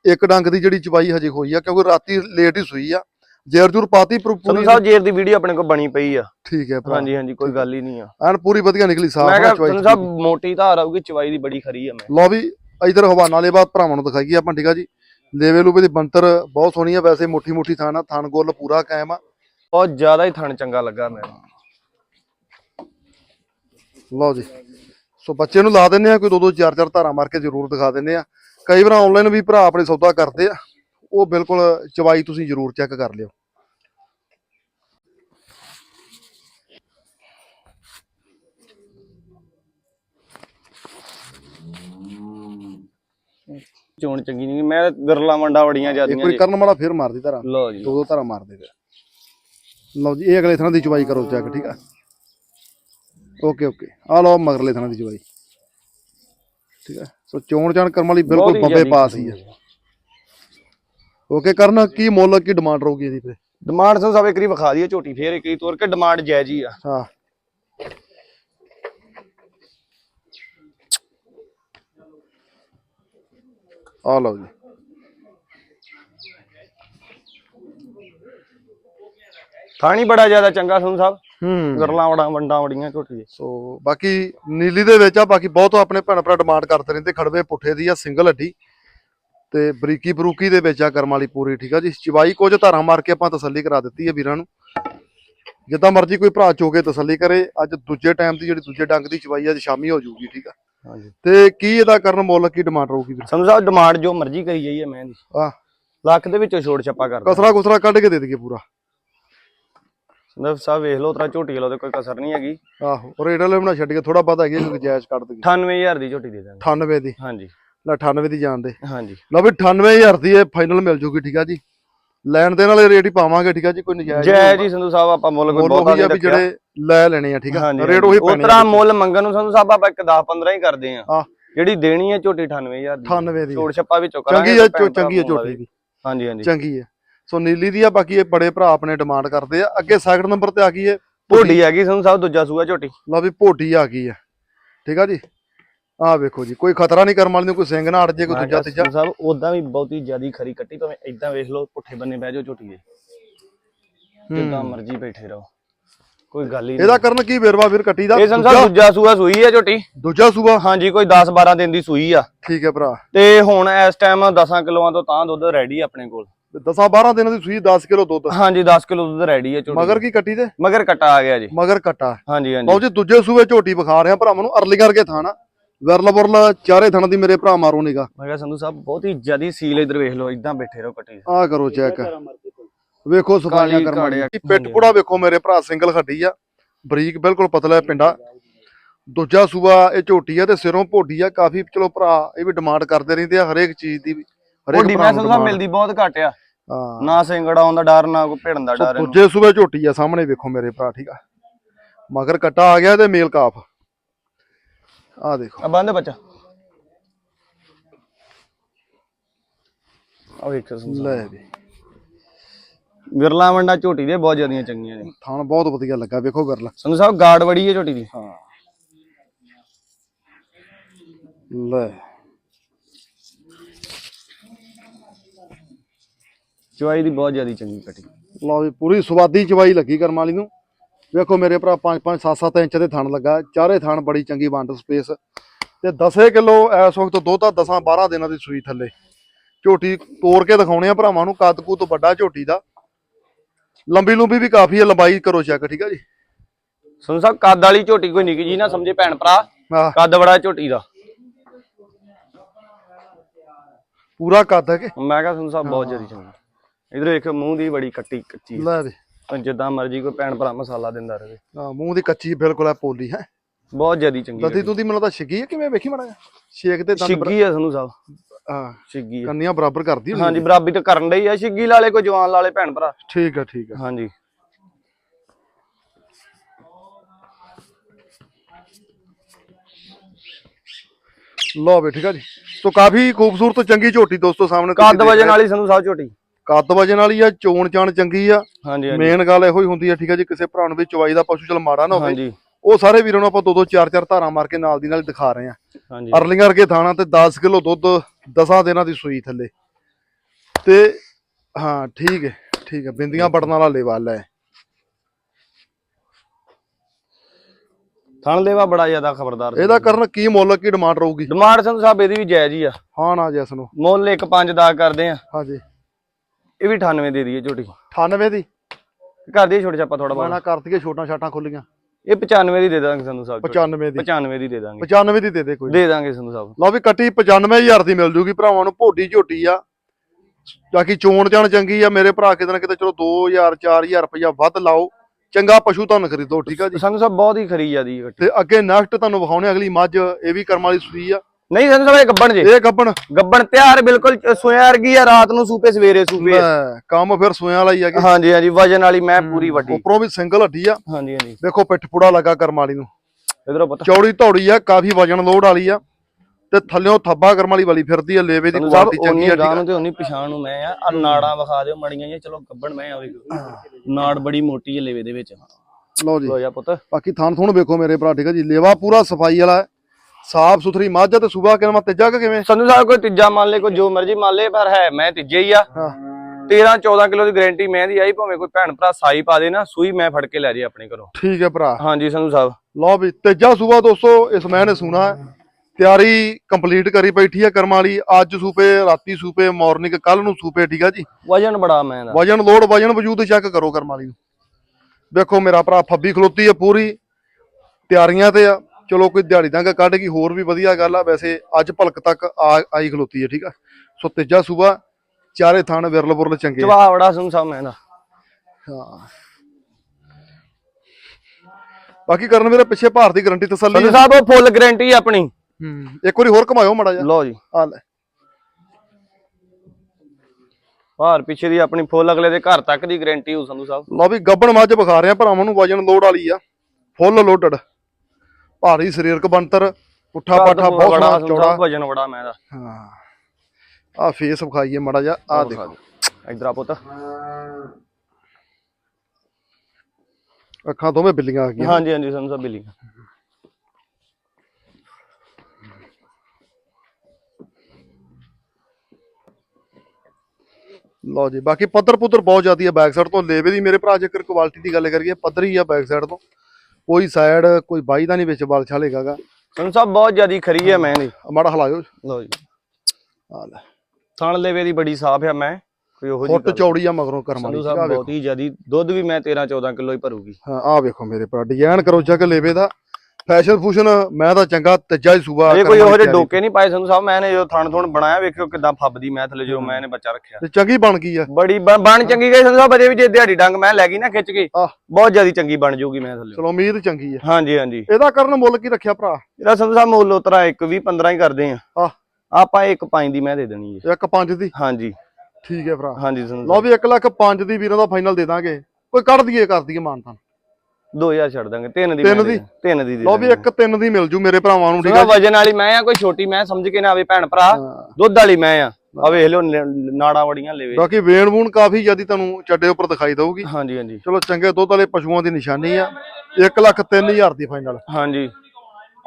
ਇੱਕ ਡੰਗ ਦੀ ਜਿਹੜੀ ਚਵਾਈ ਹਜੇ ਹੋਈ ਆ ਕਿਉਂਕਿ ਰਾਤੀ ਲੇਟ ਹੀ ਸੂਈ ਆ। ਜੇਰ ਜੂਰ ਪਾਤੀ ਪੂਰੀ ਸਾਹਿਬ ਜੇਰ ਦੀ ਵੀਡੀਓ ਆਪਣੇ ਕੋਲ ਬਣੀ ਪਈ ਆ। ਠੀਕ ਹੈ ਹਾਂਜੀ ਹਾਂਜੀ ਕੋਈ ਗੱਲ ਹੀ ਨਹੀਂ ਆ। ਐਨ ਪੂਰੀ ਵਧੀਆ ਨਿਕਲੀ ਸਾਫ਼ ਮੈਂ ਕਿਹਾ ਸਾਹਿਬ ਮੋਟੀ ਧਾਰ ਆਊਗੀ ਚਵਾਈ ਦੀ ਬੜੀ ਖਰੀ ਆ ਮੈਂ। ਲਓ ਵੀ ਇਧਰ ਹਵਾਨਾ ਵਾਲੇ ਬਾਅਦ ਭਰਾਵਾਂ ਨੂੰ ਦਿਖਾਈਏ ਆਪਾਂ ਠੀਕ ਆ ਜੀ। ਲੇਵੇ ਲੂਵੇ ਦੀ ਬੰਤਰ ਬਹੁਤ ਸੋਹਣੀ ਆ ਵੈਸੇ ਮੋਟੀ ਮੋਟੀ ਥਾਨ ਆ ਥਣ ਗੁੱਲ ਪੂਰਾ ਕਾਇਮ ਆ। ਬਹੁਤ ਜ਼ਿਆਦਾ ਹੀ ਥਣ ਚੰਗਾ ਲੱਗਾ ਮੈਨੂੰ ਲਓ ਜੀ। ਸੋ ਬੱਚੇ ਨੂੰ ਲਾ ਦਿੰਨੇ ਆ ਕੋਈ ਦੋ ਦੋ ਚਾਰ ਚਾਰ ਧਾਰਾਂ ਮਾਰ ਕੇ ਜ਼ਰੂਰ ਦਿਖਾ ਦਿੰਨੇ ਆ। ਕਈ ਵਾਰ ਆਨਲਾਈਨ ਵੀ ਭਰਾ ਆਪਣੇ ਸੌਦਾ ਕਰਦੇ ਆ ਉਹ ਬਿਲਕੁਲ ਚਵਾਈ ਤੁਸੀਂ ਜ਼ਰੂਰ ਚੈੱਕ ਕਰ ਲਿਓ। ਚੋਣ ਚੰਗੀ ਨਹੀਂ ਮੈਂ ਵਿਰਲਾ ਮੰਡਾ ਬੜੀਆਂ ਇੱਕ ਜਾਂਦੀਆਂ ਵਾਰੀ ਜੀ। ਕਰਨ ਵਾਲਾ ਫਿਰ ਮਾਰਦੀ ਧਾਰਾਂ। ਲਓ ਜੀ। ਦੋ ਦੋ ਧਾਰਾਂ ਮਾਰਦੇ ਫਿਰ। ਲਓ ਜੀ ਇਹ ਅਗਲੇ ਥਾਂ ਦੀ ਚਵਾਈ ਕਰੋ ਚੈੱਕ ਠੀਕ ਆ? Okay okay. ਆ ਲਓ ਮਗਰਲੇ ਥਾਂ ਦੀ ਚਵਾਈ ਠੀਕ ਆ? ਸੋ ਚੋਣ ਚਾਣ ਕਰਮ ਵਾਲੀ ਬਿਲਕੁਲ ਹੀ ਬੰਬੇ ਪਾਸ ਹੀ ਆ। ਓਕੇ ਕਰਨ ਕੀ ਮੁੱਲ ਕੀ ਡਿਮਾਂਡ ਰਹੂਗੀ ਇਹਦੀ ਤੇ ਡਿਮਾਂਡ ਸਾਹਿਬ ਇੱਕ ਵਾਰੀ ਵਿਖਾ ਦਈਏ ਝੋਟੀ ਫੇਰ ਇੱਕ ਵਾਰੀ ਤੋਰ ਕੇ ਡਿਮਾਂਡ ਜਾਇਜ਼ ਹੀ ਆ। ਹਾਂ। ਆ ਲਓ ਜੀ। ਥਾਣੀ ਬੜਾ ਜ਼ਿਆਦਾ ਚੰਗਾ ਸੰਧੂ ਸਾਹਿਬ। ਹੂੰ। ਵਿਰਲਾ ਬੜਾ ਮੰਡਾ ਬੜੀਆਂ ਝੋਟੀ ਦੇ ਸੋ ਬਾਕੀ ਨੀਲੀ ਦੇ ਵਿੱਚ ਆ ਬਾਕੀ ਬਹੁਤ ਆਪਣੇ ਭੈਣ ਭਰਾ ਡਿਮਾਂਡ ਕਰਦੇ ਰਹਿੰਦੇ ਖੜਵੇ ਪੁੱਠੇ ਦੀ ਆ ਸਿੰਗਲ ਹੱਡੀ। ਤੇ ਬਰੀਕੀ ਬਰੂਕੀ ਦੇ ਵਿੱਚ ਆ ਕਰਮ ਵਾਲੀ ਪੂਰੀ ਠੀਕ ਆ ਜੀ? ਚਵਾਈ ਕੁਝ ਧਾਰਾਂ ਮਾਰ ਕੇ ਆਪਾਂ ਤਸੱਲੀ ਕਰਾ ਦਿੱਤੀ ਹੈ ਵੀਰਾਂ ਨੂੰ। ਜਿੱਦਾਂ ਮਰਜ਼ੀ ਕੋਈ ਭਰਾ ਚੋ ਕੇ ਤਸੱਲੀ ਕਰੇ ਅੱਜ ਦੂਜੇ ਟਾਈਮ ਦੀ ਜਿਹੜੀ ਦੂਜੇ ਡੰਗ ਦੀ ਚਵਾਈ ਅੱਜ ਸ਼ਾਮੀ ਹੋ ਜਾਊਗੀ ਠੀਕ ਆ? ਹਾਂਜੀ। ਤੇ ਕੀ ਇਹਦਾ ਕਰਨ ਮੁੱਲ ਕੀ ਡਿਮਾਂਡ ਰਹੂਗੀ ਵੀਰ? ਸੰਧੂ ਸਾਹਿਬ ਡਿਮਾਂਡ ਜੋ ਮਰਜ਼ੀ ਕਰੀ ਜਾਈਏ ਮੈਂ ਦੀ ਆ ਲੱਖ ਦੇ ਵਿੱਚੋਂ ਛੋੜ ਛੱਪਾ ਕਰ। ਕਸਰਾ ਕੁਸਰਾ ਕੱਢ ਕੇ ਦੇ ਦਈਏ ਪੂਰਾ। ਸੰਧੂ ਸਾਹਿਬ ਵੇਖ ਲਓ ਤਰਾ ਝੋਟੀ ਲਓ ਤੇ ਕੋਈ ਕਸਰ ਨਹੀਂ ਹੈਗੀ। ਆਹੋ ਰੇਟ ਵਾਲੇ ਬਣਾ ਛੱਡ ਕੇ ਥੋੜਾ ਬਹੁਤਾ ਹੈਗੀ ਕਿਉਂਕਿ ਜਾਇਜ਼ ਕੱਢ ਦਈਏ। 98000 ਦੀ ਝੋਟੀ ਦੇ ਦਾਂਗੇ। 98 ਦੀ? ਹਾਂਜੀ। ਲੈ 98 ਦੀ ਜਾਣ ਦੇ। ਹਾਂਜੀ। ਲਓ ਵੀ 98000 ਦੀ ਇਹ ਫਾਈਨਲ ਮਿਲ ਜੂਗੀ ਠੀਕ ਆ ਜੀ? ਲੈਣ ਦੇਣ ਵਾਲੇ ਰੇਟ ਹੀ ਪਾਵਾਂਗੇ ਠੀਕ ਆ ਜੀ? ਕੋਈ ਨਜਾਇਜ਼ ਜੈ ਜੀ ਸੰਧੂ ਸਾਹਿਬ ਆਪਾਂ ਮੁੱਲ ਕੋਈ ਬਹੁਤਾ ਆ ਨਹੀਂ ਜਿਹੜੇ ਲੈ ਲੈਣੇ ਆ ਠੀਕ ਆ? ਰੇਟ ਉਹੀ ਪੈਣੇ ਤਰ੍ਹਾਂ ਮੁੱਲ ਮੰਗਣ ਨੂੰ ਸੰਧੂ ਸਾਹਿਬ ਆਪਾਂ ਇੱਕ 10 15 ਹੀ ਕਰਦੇ ਆ ਆ ਜਿਹੜੀ ਦੇਣੀ ਹੈ ਝੋਟੀ 98000 ਦੀ। 98 ਦੀ। ਛੋੜ ਛੱਪਾ ਵਿੱਚੋਂ ਕਰਾਂਗੇ ਚੰਗੀ ਆ ਭਰਾ ਚੰਗੀ ਆ ਮੁੱਲ ਝੋਟੀ ਵੀ। ਹਾਂਜੀ ਹਾਂਜੀ। ਚੰਗੀ ਆ। ਸੋ ਨੀਲੀ ਦੀ ਆ ਬਾਕੀ ਇਹ ਬੜੇ ਭਰਾ ਆਪਣੇ ਡਿਮਾਂਡ ਕਰਦੇ ਆ। ਅੱਗੇ ਸੈਕੰਡ ਨੰਬਰ ਤੇ ਆ ਗਈ ਏ ਭੋਡੀ ਹੈਗੀ ਸੰਧੂ ਸਾਹਿਬ ਦੂਜਾ ਸੂਆ ਝੋਟੀ। ਲਓ ਵੀ ਭੋਟੀ ਆ ਗਈ ਆ। ਠੀਕ ਆ ਜੀ? ਆ ਵੇਖੋ ਜੀ ਕੋਈ ਖਤਰਾ ਨਹੀਂ ਕਰਮ ਵਾਲੀ ਨੂੰ ਕੋਈ ਸਿੰਘ ਨਾ ਅੜ ਜੇ ਕੋਈ ਦੂਜਾ ਤੀਜਾ। ਸਾਹਿਬ ਉਦਾਂ ਵੀ ਬਹੁਤੀ ਜ਼ਿਆਦੀ ਖਰੀ ਕੱਟੀ ਭਾਵੇਂ ਇਦਾਂ ਵੇਖ ਲਓ ਪੁੱਠੇ ਬੰਨੇ ਬਹਿ ਜਾਓ ਝੋਟੀ ਦੇ ਜਿੱਦਾਂ ਮਰਜ਼ੀ ਬੈਠੇ ਰਹੋ। ਕੋਈ ਗੱਲ ਹੀ ਨਹੀਂ। ਇਹਦਾ ਕਰਨ ਕੀ ਵੇਰਵਾ ਵੀਰ ਕੱਟੀ ਦਾ? ਇਹ ਦੂਜਾ ਸੂਆ ਸੂਈ ਹੈ ਝੋਟੀ? ਦੂਜਾ ਸੂਬਾ ਹਾਂਜੀ ਕੋਈ 10 12 ਦਿਨ ਦੀ ਸੂਈ ਆ। ਠੀਕ ਹੈ ਭਰਾ। ਤੇ ਹੁਣ ਇਸ ਟਾਈਮ 10 ਕਿਲੋਆਂ ਤੋਂ ਤਾਂ ਦੁੱਧ ਰੈਡੀ ਆਪਣੇ ਕੋਲ। 10 12 ਦਿਨਾਂ ਦੀ ਸੂਈ 10 ਕਿਲੋ ਦੁੱਧ। ਹਾਂਜੀ 10 ਕਿਲੋ ਦੁੱਧ ਰੈਡੀ ਹੈ ਝੋਟੀ ਮਗਰ ਕੀ ਕੱਟੀ ਤੇ? ਮਗਰ ਕਟਾ ਆ ਗਿਆ ਜੀ। ਮਗਰ ਕੱਟਾ। ਹਾਂਜੀ ਹਾਂਜੀ। ਲਓ ਜੀ ਦੂਜੇ ਸੂਬੇ ਝੋਟੀ ਵਿਖਾ ਰਿਹਾ ਭਰਾਵਾਂ ਨੂੰ ਅਰਲੀ ਕਰਕੇ ਥਾਣਾ। ਵਿਰਲ ਬੁਰਲ ਚਾਰੇ ਥਣ ਦੀ ਮੇਰੇ ਭਰਾ ਮਾਰੋ ਨਿਗਾ ਮੈਂ ਕਿਹਾ ਸੰਧੂ ਸਾਹਿਬ ਬਹੁਤ ਹੀ ਜ਼ਿਆਦੀ ਸੀਲ ਇਧਰ ਵੇਖ ਲਓ ਇਦਾਂ ਬੈਠੇ ਰਹੋ ਕੱਟੀ ਆ ਕਰੋ ਚੈੱਕ ਵੇਖੋ ਸਫਾਈਆਂ ਕਾਲੀ ਕਰਮਾਂ ਕਾੜਿਆ। ਦੀ ਪਿੱਠ ਪੁੜਾ ਵੇਖੋ ਮੇਰੇ ਭਰਾ ਸਿੰਗਲ ਖੱਡੀ ਆ। ਬਰੀਕ ਬਿਲਕੁਲ ਪਤਲਾ ਪਿੰਡਾ ਦੂਜਾ ਸੂਆ ਇਹ ਝੋਟੀ ਆ ਤੇ ਸਿਰੋਂ ਭੋਡੀ ਆ। ਕਾਫੀ ਚਲੋ ਭਰਾ ਇਹ ਵੀ ਡਿਮਾਂਡ ਕਰਦੇ ਰਹਿੰਦੇ ਆ ਹਰੇਕ ਚੀਜ਼ ਦੀ ਹਰੇਕ ਭਰਾ ਮੈਂ ਸੰਧੂ ਸਾਹਿਬ। ਮਿਲਦੀ ਬਹੁਤ ਘੱਟ ਆ। ਨਾ ਸਿੰਗੜਾ ਆਉਂਦਾ ਡਰ ਨਾ ਕੋਈ ਭਿੜਨ ਦਾ ਡਰ। ਦੂਜੇ ਸੂਬੇ ਝੋਟੀ ਆ ਸਾਹਮਣੇ ਵੇਖੋ ਮੇਰੇ ਭਰਾ ਠੀਕ ਆ। ਮਗਰ ਕੱਟਾ ਆ ਗਿਆ ਤੇ ਮੇਲ ਕਾਫ। ਆ ਦੇਖੋ। ਆ ਬੰਦ ਬੱਚਾ। ਆ ਵੇਖ। ਲੈ ਵੀ। ਵਿਰਲਾ ਵੰਡਾ ਝੋਟੀ ਦੇ ਬਹੁਤ ਜ਼ਿਆਦੀਆਂ ਚੰਗੀਆਂ ਨੇ। ਥਾਣ ਬਹੁਤ ਵਧੀਆ ਲੱਗਾ ਵੇਖੋ ਗਰਲਾ ਸੰਧੂ ਸਾਹਿਬ ਗਾਰਡ ਬੜੀ ਹੈ ਝੋਟੀ ਦੀ। ਹਾਂ। ਲੈ। ਚਵਾਈ ਦੀ ਬਹੁਤ ਜ਼ਿਆਦੀ ਚੰਗੀ ਕੱਟੀ ਲਓ ਵੀ ਪੂਰੀ ਸਵਾਦੀ ਚਵਾਈ ਲੱਗੀ ਕਰਮ ਵਾਲੀ ਨੂੰ। ਵੇਖੋ ਮੇਰੇ ਭਰਾ 5 5 7 7 ਇੰਚ ਦੇ ਥਣ ਲੱਗਾ। ਚਾਰੇ ਥਣ ਬੜੀ ਚੰਗੀ ਵੰਡ ਸਪੇਸ। ਤੇ 10 ਕਿਲੋ ਇਸ ਵਕਤ ਦੁੱਧ ਆ 10 12 ਦਿਨਾਂ ਦੀ ਸੂਈ ਥੱਲੇ। ਝੋਟੀ ਤੋੜ ਕੇ ਦਿਖਾਉਣੇ ਆ ਭਰਾਵਾਂ ਨੂੰ ਕੱਦ ਕੂ ਤੋਂ ਵੱਡਾ ਝੋਟੀ ਦਾ। ਲੰਬੀ ਲੰਬੀ ਵੀ ਕਾਫੀ ਹੈ ਲੰਬਾਈ ਕਰੋ ਚੈੱਕ ਠੀਕ ਆ ਜੀ? ਸੰਧੂ ਸਾਹਿਬ ਕੱਦ ਵਾਲੀ ਝੋਟੀ ਕੋਈ ਨਿੱਕੀ ਜੀ ਨਾ ਸਮਝੇ ਭੈਣ ਭਰਾ? ਕੱਦ ਬੜਾ ਝੋਟੀ ਦਾ। ਪੂਰਾ ਕੱਦ ਹੈ ਕਿ? ਮੈਂ ਕਿਹਾ ਸੰਧੂ ਸਾਹਿਬ ਬਹੁਤ ਜ਼ਿਆਦੀ ਚੰਗੀ। ਇਧਰ ਵੇਖੋ ਮੂੰਹ ਦੀ ਬੜੀ ਕੱਟੀ ਕੱਚੀ। ਲੈ ਹੈ। ਜਿੱਦਾਂ ਮਰਜ਼ੀ ਕੋਈ ਭੈਣ ਭਰਾ ਮਸਾਲਾ ਦਿੰਦਾ ਰਹੇ। ਆਹ, ਮੂੰਹ ਦੀ ਕੱਚੀ ਬਿਲਕੁਲ ਹੈ ਪੋਲੀ ਹੈ। ਬਹੁਤ ਜ਼ਿਆਦੀ ਚੰਗੀ ਦਦੀ ਤੂੰ ਦੀ ਮੈਨੂੰ ਤਾਂ ਛਿੱਗੀ ਹੈ ਕਿਵੇਂ ਵੇਖੀ ਮੜਾ ਛੇਕ ਤੇ ਦੰਦ ਛਿੱਗੀ ਆ ਸੰਧੂ ਸਾਹਿਬ ਹਾਂ ਛਿੱਗੀ ਆ। ਕੰਨੀਆਂ ਬਰਾਬਰ ਕਰਦੀ ਹੁੰਦੀ ਹਾਂਜੀ ਬਰਾਬਰੀ ਤਾਂ ਕਰਨ ਡਈ ਆ ਛਿੱਗੀ ਲਾਲੇ ਕੋਈ ਜਵਾਨ ਲਾਲੇ ਭੈਣ ਭਰਾ। ਠੀਕ ਆ ਠੀਕ ਆ ਹਾਂਜੀ। ਲਓ ਵੀ ਠੀਕ ਆ ਜੀ। ਸੋ ਕਾਫੀ ਖੂਬਸੂਰਤ ਚੰਗੀ ਝੋਟੀ ਦੋਸਤੋ ਸਾਹਮਣੇ ਕੱਦ ਵਜਨ ਵਾਲੀ ਸੰਧੂ ਸਾਹਿਬ ਝੋਟੀ। ਕੱਦ ਵਜਨ ਵਾਲੀ ਆ ਚੋਣ ਚਾਣ ਚੰਗੀ ਆ। ਹਾਂਜੀ ਮੇਨ ਗੱਲ ਇਹੋ ਹੀ ਹੁੰਦੀ ਆ ਠੀਕ ਆ ਜੀ ਕਿਸੇ ਭਰਾ ਨੂੰ ਵੀ ਚਵਾਈ ਦਾ ਪਸ਼ੂ ਚਲ ਮਾੜਾ ਨਾ ਹੋਵੇ। ਉਹ ਸਾਰੇ ਵੀਰਾਂ ਨੂੰ ਆਪਾਂ ਦੋ ਦੋ ਚਾਰ ਚਾਰ ਧਾਰਾਂ ਮਾਰ ਕੇ ਨਾਲ ਦੀ ਨਾਲ ਦਿਖਾ ਰਹੇ ਆ। ਹਾਂਜੀ। ਅਰਲਿੰਗ ਵਰਗੇ ਥਾਣਾ ਤੇ 10 ਕਿਲੋ ਦੁੱਧ 10 ਦਿਨਾਂ ਦੀ ਸੂਈ ਥੱਲੇ। ਤੇ ਹਾਂ ਠੀਕ ਹੈ ਠੀਕ ਹੈ ਬਿੰਦੀਆਂ ਬੜਨ ਵਾਲਾ ਲੇਵਾ ਲੈ। ਥਣ ਦੇਵਾ ਬੜਾ ਜ਼ਿਆਦਾ ਖਬਰਦਾਰ। ਇਹਦਾ ਕਰਨ ਕੀ ਮੁੱਲ ਕੀ ਡਿਮਾਂਡ ਰਹੂਗੀ? ਡਿਮਾਂਡ ਸੰਧੂ ਸਾਹਿਬ ਇਹਦੀ ਵੀ ਜਾਇਜ਼ ਹੀ ਆ। ਹਾਂ ਨਾ ਜੈਸ ਨੂੰ। ਮੁੱਲ ਇੱਕ ਪੰਜ ਦਾ ਕਰਦੇ ਆ। ਹਾਂਜੀ। ਇਹ ਵੀ 98 ਦੇ ਦਈਏ ਝੋਟੀ। 98 ਦੀ? ਕਰ ਦਈਏ ਛੋਟੇ ਛਾਪਾ ਥੋੜਾ ਮੈਂ ਬਹੁਤ। ਨਾ ਕਰ ਦਈਏ ਛੋਟਾਂ ਛਾਟਾਂ ਖੁੱਲੀਆਂ। ਇਹ 95 ਦੀ ਦੇ ਦਾਂਗੇ ਸੰਧੂ ਸਾਹਿਬ ਝੋਟੀ। 95 ਦੀ। 95 ਦੀ ਦੇ ਦਾਂਗੇ। 95 ਦੀ ਦੇ ਦੇ ਕੋਈ। ਦੇ ਦਾਂਗੇ ਸੰਧੂ ਸਾਹਿਬ। ਲਓ ਵੀ ਕੱਟੀ 95000 ਦੀ ਮਿਲ ਜੂਗੀ ਭਰਾਵਾਂ ਨੂੰ ਭੋਡੀ ਝੋਟੀ ਆ। ਬਾਕੀ ਚੋਣ ਜਾਣ ਚੰਗੀ ਆ ਮੇਰੇ ਭਰਾ ਕਿਤੇ ਨਾ ਕਿਤੇ ਚਲੋ 2000 4000 ਰੁਪਇਆ ਵੱਧ ਲਾਓ। ਚੰਗਾ ਪਸ਼ੂ ਤੁਹਾਨੂੰ ਖਰੀਦੋ ਠੀਕ ਆ ਜੀ। ਸੰਧੂ ਸਾਹਿਬ ਬਹੁਤ ਹੀ ਖਰੀ ਜਿਆਦੀ ਕੱਟੀ। ਤੇ ਅੱਗੇ ਨੈਕਸਟ ਤੁਹਾਨੂੰ ਵਿਖਾਉਣੇ ਅਗਲੀ ਮੱਝ ਇਹ ਵੀ ਕਰਮ ਵਾਲੀ ਸੂਈ ਆ। ਨਹੀਂ ਸਾਹਿਬ ਇਹ ਗੱਬਣ ਜੇ। ਇਹ ਗੱਬਣ। ਗੱਬਣ ਤਿਆਰ ਬਿਲਕੁਲ ਸੋਇਆ ਵਰਗੀ ਆ ਰਾਤ ਨੂੰ ਸੂਪੇ ਸਵੇਰੇ ਸੂਪੇ। ਲੈ, ਕੰਮ ਫਿਰ ਸੂਆਂ ਵਾਲਾ ਹੀ ਆ ਕਿ। ਹਾਂਜੀ ਹਾਂਜੀ ਵਜਨ ਵਾਲੀ ਮੈਂ ਪੂਰੀ ਵੱਡੀ। ਉੱਪਰੋਂ ਵੀ ਸਿੰਗਲ ਹੱਡੀ ਆ। ਹਾਂਜੀ ਹਾਂਜੀ। ਦੇਖੋ ਪਿੱਠ ਪੁੜਾ ਲੱਗਾ ਕਰਮ ਵਾਲੀ ਨੂੰ। ਇਧਰੋਂ ਪਤਾ। ਚੌੜੀ ਧੌੜੀ ਆ ਕਾਫੀ ਵਜਨ ਲੋਡ ਵਾਲੀ ਆ। ਤੇ ਥੱਲਿਓਂ ਥੱਬਾ ਕਰਮ ਵਾਲੀ ਫਿਰਦੀ ਆ ਲੇਵੇ ਦੀ ਕੁਆਲਿਟੀ ਚੰਗੀ ਆ। ਗਾਂ ਨੂੰ ਤੇ ਉਨੀ ਪਛਾਣ ਨੂੰ ਮੈਂ ਆ ਆਹ ਨਾੜਾਂ ਵਿਖਾ ਦਿਓ ਮੜੀਆਂ ਜਿਹੀਆਂ ਚਲੋ ਗੱਬਣ ਮੈਂ ਆਵੇ ਨਾੜ ਬੜੀ ਮੋਟੀ ਹੈ ਲੇਵੇ ਦੇ ਵਿੱਚ। ਆ। ਲਓ ਜੀ। ਲੋ ਜਾ ਪੁੱਤ। ਬਾਕੀ ਥਣ ਥੁਣ ਵੇਖੋ ਮੇਰੇ ਭਰਾ ਠੀਕ ਆ ਜੀ। ਲੇਵਾ ਪੂਰਾ ਸਫ਼ਾਈ ਵਾਲਾ ਹੈ। ਸਾਫ਼ ਸੁਥਰੀ ਮੱਝ ਆ ਤੇ ਸਵੇਰ ਕਿਨਮਾ ਤੇਜਾ ਕਿ ਕਿਵੇਂ? ਸੰਧੂ ਸਾਹਿਬ ਕੋਈ ਤੀਜਾ ਮੰਨ ਲੇ ਕੋਈ ਜੋ ਮਰਜ਼ੀ ਮੰਨ ਲੇ ਪਰ ਹੈ ਮੈਂ ਤੀਜੇ ਹੀ ਆ। ਹਾਂ। 13 14 ਕਿਲੋ ਦੀ ਗਾਰੰਟੀ ਮੈਂ ਦੀ ਆਈ ਭਾਵੇਂ ਕੋਈ ਭੈਣ ਭਰਾ ਸਾਈ ਪਾ ਦੇ ਨਾ ਸੂਈ ਮੈਂ ਫੜ ਕੇ ਲੈ ਜੇ ਆਪਣੇ ਘਰੋਂ। ਠੀਕ ਹੈ ਭਰਾ। ਹਾਂਜੀ ਸੰਧੂ ਸਾਹਿਬ। ਲਓ ਵੀ ਤੇਜਾ ਸੂਬਾ ਦੋਸਤੋ ਇਸ ਮੈਂ ਨੇ ਸੁਣਾ। ਹੈ। ਤਿਆਰੀ ਕੰਪਲੀਟ ਕਰੀ ਬੈਠੀ ਹੈ ਕਰਮ ਵਾਲੀ। ਅੱਜ ਸੂਪੇ ਰਾਤੀ ਸੂਪੇ ਮਾਰਨਿੰਗ ਕੱਲ ਨੂੰ ਸੂਪੇ ਠੀਕ ਆ ਜੀ? ਵਜਨ ਬੜਾ ਮੈਂ ਦਾ। ਵਜਨ ਲੋਡ ਵਜਨ ਵਜੂਦ ਚੈੱਕ ਕਰੋ ਕਰਮ ਵਾਲੀ ਨੂੰ। ਵੇਖੋ ਮੇਰਾ ਭਰਾ ਫੱਬੀ ਖਲੋਤੀ ਹੈ ਪੂਰੀ। ਤਿਆਰੀਆਂ ਤੇ ਆ। ਚਲੋ ਕੋਈ ਦਿਹਾੜੀ ਦਾਂਗਾ ਕੱਢ ਗਈ ਹੋਰ ਵੀ ਵਧੀਆ ਗੱਲ ਆ। ਵੈਸੇ ਅੱਜ ਭਲਕ ਤੱਕ ਆਈ ਖਲੋਤੀ ਹੈ ਠੀਕ ਆ? ਸੋ ਤੇਜਾ ਸੂਬਾ ਚਾਰੇ ਥਾਣ ਵਿਰਲ ਬੁਰਲ ਚੰਗੇ। ਚਵਾ ਬੜਾ ਸੰਧੂ ਸਾਹਿਬ ਮੈਂ ਦਾ। ਹਾਂ। ਬਾਕੀ ਕਰਨ ਮੇਰੇ ਪਿੱਛੇ ਭਾਰ ਦੀ ਗਰੰਟੀ ਤਸੱਲੀ ਹੈ ਸਾਹਿਬ ਉਹ ਫੁੱਲ ਗਾਰੰਟੀ ਆਪਣੀ। ਹੂੰ। ਇੱਕ ਵਾਰੀ ਹੋਰ ਘਮਾਇਓ ਮੜਾ ਜਾ ਲਓ ਜੀ। ਆ ਲੈ। ਬਾਹਰ ਪਿੱਛੇ ਦੀ ਆਪਣੀ ਫੁੱਲ ਅਗਲੇ ਦੇ ਘਰ ਤੱਕ ਦੀ ਗਾਰੰਟੀ ਹੋ ਸੰਧੂ ਸਾਹਿਬ। ਲਓ ਵੀ ਗੱਬਣ ਮੱਝ ਵਿਖਾ ਰਹੇ ਆ ਭਰਾਵਾਂ ਨੂੰ ਵਜਨ ਲੋਡ ਵਾਲੀ ਆ। ਫੁੱਲ ਲੋਡਡ ਭਾਰੀ ਸਰੀਰਕ ਬਣਤਰ ਪੁੱਠਾ ਪਾਠਾ ਬਹੁਤ ਬੜਾ ਚੌੜਾ। ਵਜਨ ਬੜਾ ਮੈਂ ਦਾ। ਹਾਂ। ਆ ਫੇਸ ਵਿਖਾਈਏ ਮੜਾ ਜਾ ਆ ਦੇਖੋ। ਇਧਰ ਆ ਪੁੱਤ। ਅੱਖਾਂ ਦੋਵੇਂ ਬਿੱਲੀਆਂ ਆ ਗਈਆਂ। ਹਾਂਜੀ ਹਾਂਜੀ ਸੰਧੂ ਸਾਹਿਬ ਬਿੱਲੀ ਲਓ ਜੀ ਬਾਕੀ ਪੱਧਰ ਪੁੱਧਰ ਬਹੁਤ ਜ਼ਿਆਦੀ ਆ ਬੈਕ ਸਾਈਡ ਤੋਂ ਲੇਵੇ ਦੀ। ਮੇਰੇ ਭਰਾ ਜੇਕਰ ਕੁਆਲਿਟੀ ਦੀ ਗੱਲ ਕਰੀਏ ਪੱਧਰੀ ਆ ਬੈਕ ਸਾਈਡ ਤੋਂ। ਕੋਈ ਸਾਈਡ ਕੋਈ ਬਾਈ ਦਾ ਨਹੀਂ ਵਿੱਚ ਬਲ ਛਾਲੇਗਾਗਾ ਸੰਧੂ ਸਾਹਿਬ ਬਹੁਤ ਜ਼ਿਆਦੀ ਖਰੀ ਹੈ ਮੈਂ ਦੀ ਮਾੜਾ ਹਲਾਇਓ। ਲਓ ਜੀ। ਆ ਲੈ। ਥਣ ਲੇਵੇ ਦੀ ਬੜੀ ਸਾਫ਼ ਆ ਮੈਂ ਕੋਈ ਉਹੋ ਫੁੱਟ ਜਿਹੀ ਚੌੜੀ ਆ ਮਗਰੋਂ ਕਰਮ ਵੇਖੋ। ਬਹੁਤ ਹੀ ਜ਼ਿਆਦੀ ਦੁੱਧ ਵੀ ਮੈਂ 13 14 ਕਿਲੋ ਹੀ ਭਰੂਗੀ। ਹਾਂ ਆ ਵੇਖੋ ਮੇਰੇ ਭਰਾ ਡਿਜ਼ਾਈਨ ਕਰੋ ਚੱਕ ਲੇਵੇ ਦਾ। ਫੈਸ਼ਨ ਫੂਸ਼ਨ ਮੈਂ ਤਾਂ ਚੰਗਾ ਤੀਜਾ ਹੀ ਸੂਬਾ ਇਹ ਕੋਈ ਉਹੋ ਜਿਹੇ। ਡੋਕੇ ਨਹੀਂ ਪਾਏ ਸੰਧੂ ਸਾਹਿਬ ਮੈਂ ਨੇ ਜੋ ਥਣ ਥੁਣ ਬਣਾਇਆ ਵੇਖਿਓ ਕਿਦਾਂ ਫੱਬਦੀ ਮੈਂ ਥੱਲੇ ਜਦੋਂ ਮੈਂ ਨੇ ਬੱਚਾ ਰੱਖਿਆ। ਤੇ ਚੰਗੀ ਬਣ ਗਈ ਆ। ਬੜੀ ਬਣ ਚੰਗੀ ਗਈ ਸੰਧੂ ਸਾਹਿਬ ਅਜੇ ਵੀ ਜੇ ਦਿਹਾੜੀ ਡੰਗ ਮੈਂ ਲੈ ਗਈ ਨਾ ਖਿੱਚ ਕੇ। ਬਹੁਤ ਜਿਆਦੀ ਚੰਗੀ ਬਣ ਜਾਊਗੀ ਮੈਂ ਥੱਲੇ। ਚਲੋ ਉਮੀਦ ਚੰਗੀ ਆ। ਹਾਂਜੀ ਹਾਂਜੀ। ਇਹਦਾ ਕਰਨ ਮੁੱਲ ਕੀ ਰੱਖਿਆ ਭਰਾ? ਇਹਦਾ ਸੰਧੂ ਸਾਹਿਬ ਮੁੱਲ ਉਤਰਾ 1 20 15 ਹੀ ਕਰਦੇ ਆ। ਆਹ। ਆਪਾਂ 1 5 ਦੀ ਮੈਂ ਦੇ ਦੇਣੀ ਹੈ ਇੱਕ ਪੰਜ ਦੀ? ਹਾਂਜੀ। ਠੀਕ ਹੈ ਭਰਾ। ਹਾਂਜੀ ਲਓ ਵੀ 1 ਲੱਖ ਪੰਜ ਦੀ ਵੀਰਾਂ ਦਾ ਫਾਈਨਲ ਦੇ ਦਾਂਗੇ। ਕੋਈ ਕੱਢ ਦਈਏ ਕਰ ਦਈਏ ਮਾਨਤਾਨ। 2000 ਛੱਡ ਦਾਂਗੇ ਤਿੰਨ ਦੀ ਤਿੰਨ ਦੀ? ਤਿੰਨ ਦੀ ਲਓ ਵੀ। ਇੱਕ ਤਿੰਨ ਦੀ ਮਿਲ ਜੂ ਮੇਰੇ ਭਰਾਵਾਂ ਨੂੰ ਠੀਕ ਆ ਵਜਨ ਵਾਲੀ ਮੈਂ ਆ ਕੋਈ ਛੋਟੀ ਮੈਂ ਸਮਝ ਕੇ ਨਾ ਆਵੇ ਭੈਣ ਭਰਾ। ਦੁੱਧ ਵਾਲੀ ਮੈਂ ਆ। ਆ ਵੇਖ ਲਿਓ ਨਾੜਾਂ ਵੜੀਆਂ ਲੈਵੇ। ਬਾਕੀ ਵੇਣ ਵੂਣ ਕਾਫੀ ਜਿਆਦੀ ਤੁਹਾਨੂੰ ਚੱਡੇ ਉੱਪਰ ਦਿਖਾਈ ਦਊਗੀ। ਹਾਂਜੀ ਹਾਂਜੀ। ਚਲੋ ਚੰਗੇ ਦੁੱਧ ਵਾਲੇ ਪਸ਼ੂਆਂ ਦੀ ਨਿਸ਼ਾਨੀ ਆ। 1 ਲੱਖ 3000 ਦੀ ਫਾਈਨਲ ਹਾਂਜੀ।